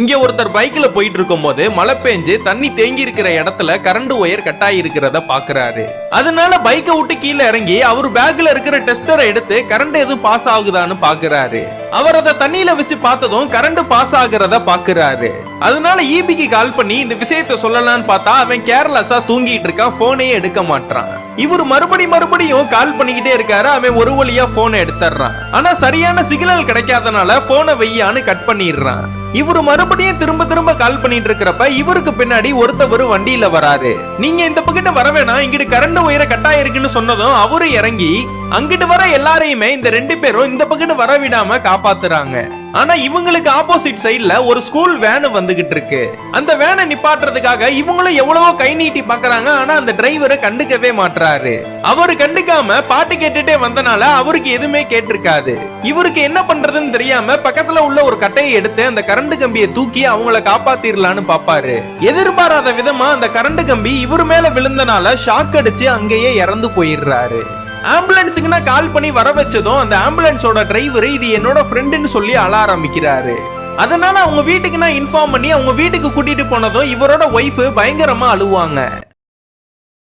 இங்கே ஒருத்தர் பைக்கில் போயிட்டு இருக்கும்போது மழை பெஞ்சு தண்ணி தேங்கி இருக்கிற இடத்துல கரண்ட் ஒயர் கட்டாயி இருக்கிறத பாக்குறாரு. அதனால பைக்கை விட்டு கீழே இறங்கி அவர் பேக்ல இருக்கிற டெஸ்டரை எடுத்து கரண்ட் எதுவும் பாஸ் ஆகுதான்னு பாக்குறாரு. அவர் அதை தண்ணியில வச்சு பார்த்ததும் கரண்ட் பாஸ் ஆகுறத பாக்குறாரு. அதனால ஈபிக்கு கால் பண்ணி இந்த விஷயத்த சொல்லலாம்னு பார்த்தா அவன் கேர்லெஸ்ஸா தூங்கிட்டு இருக்கான் போனையே எடுக்க மாட்டான் இவர் மறுபடி மறுபடியும் கால் பண்ணிக்கிட்டே இருக்காரு அவன் ஒரு வழியா போனை எடுத்துறான் ஆனா சரியான சிக்னல் கிடைக்காதனால போனை வெய்யான்னு கட் பண்ணிடுறான். இவரு மறுபடியும் திரும்ப திரும்ப கால் பண்ணிட்டு இருக்கிறப்ப இவருக்கு பின்னாடி ஒருத்தவர் வண்டியில வராரு. நீங்க இந்த பக்கிட்ட வர வேணாம் இங்கிட்டு கரண்ட் உயர கட்டாயிருக்குன்னு சொன்னதும் அவரு இறங்கி அங்கிட்டு வர எல்லாரையுமே இந்த ரெண்டு பேரும் இந்த பக்கிட்டு வர விடாம காப்பாத்துறாங்க. ஆனா இவங்களுக்கு ஆப்போசிட் சைடுல ஒரு ஸ்கூல் வேனு வந்துகிட்டு இருக்கு. அந்த வேனை நிப்பாட்டுறதுக்காக இவங்களும் எவ்வளவோ கை நீட்டி பாக்குறாங்க ஆனா அந்த டிரைவரை கண்டுக்கவே மாட்றாரு. அவரு கண்டுக்காம பாட்டு கேட்டுட்டே வந்தனால அவருக்கு எதுவுமே கேட்டிருக்காது. இவருக்கு என்ன பண்றதுன்னு தெரியாம பக்கத்துல உள்ள ஒரு கட்டையை எடுத்து அந்த கரண்ட் கரண்ட் கம்பியை தூக்கி அவங்கள காப்பாத்திரலான்னு பாப்பாரு. எதிர்பாராத விதமா அந்த கரண்ட் கம்பி இவர் மேல விழுந்தனால ஷாக் அடிச்சு அங்கேயே இறந்து போயிடுறாரு. ஆம்புலன்ஸுக்குன்னா கால் பண்ணி வர வச்சதும் அந்த ஆம்புலன்ஸோட டிரைவர் இது என்னோட ஃப்ரெண்டுன்னு சொல்லி அழ ஆரம்பிக்கிறாரு. அதனால அவங்க வீட்டுக்கு நான் இன்ஃபார்ம் பண்ணி அவங்க வீட்டுக்கு கூட்டிட்டு போனதும் இவரோட ஒய்ஃப் பயங்கரமா அழுவாங்க.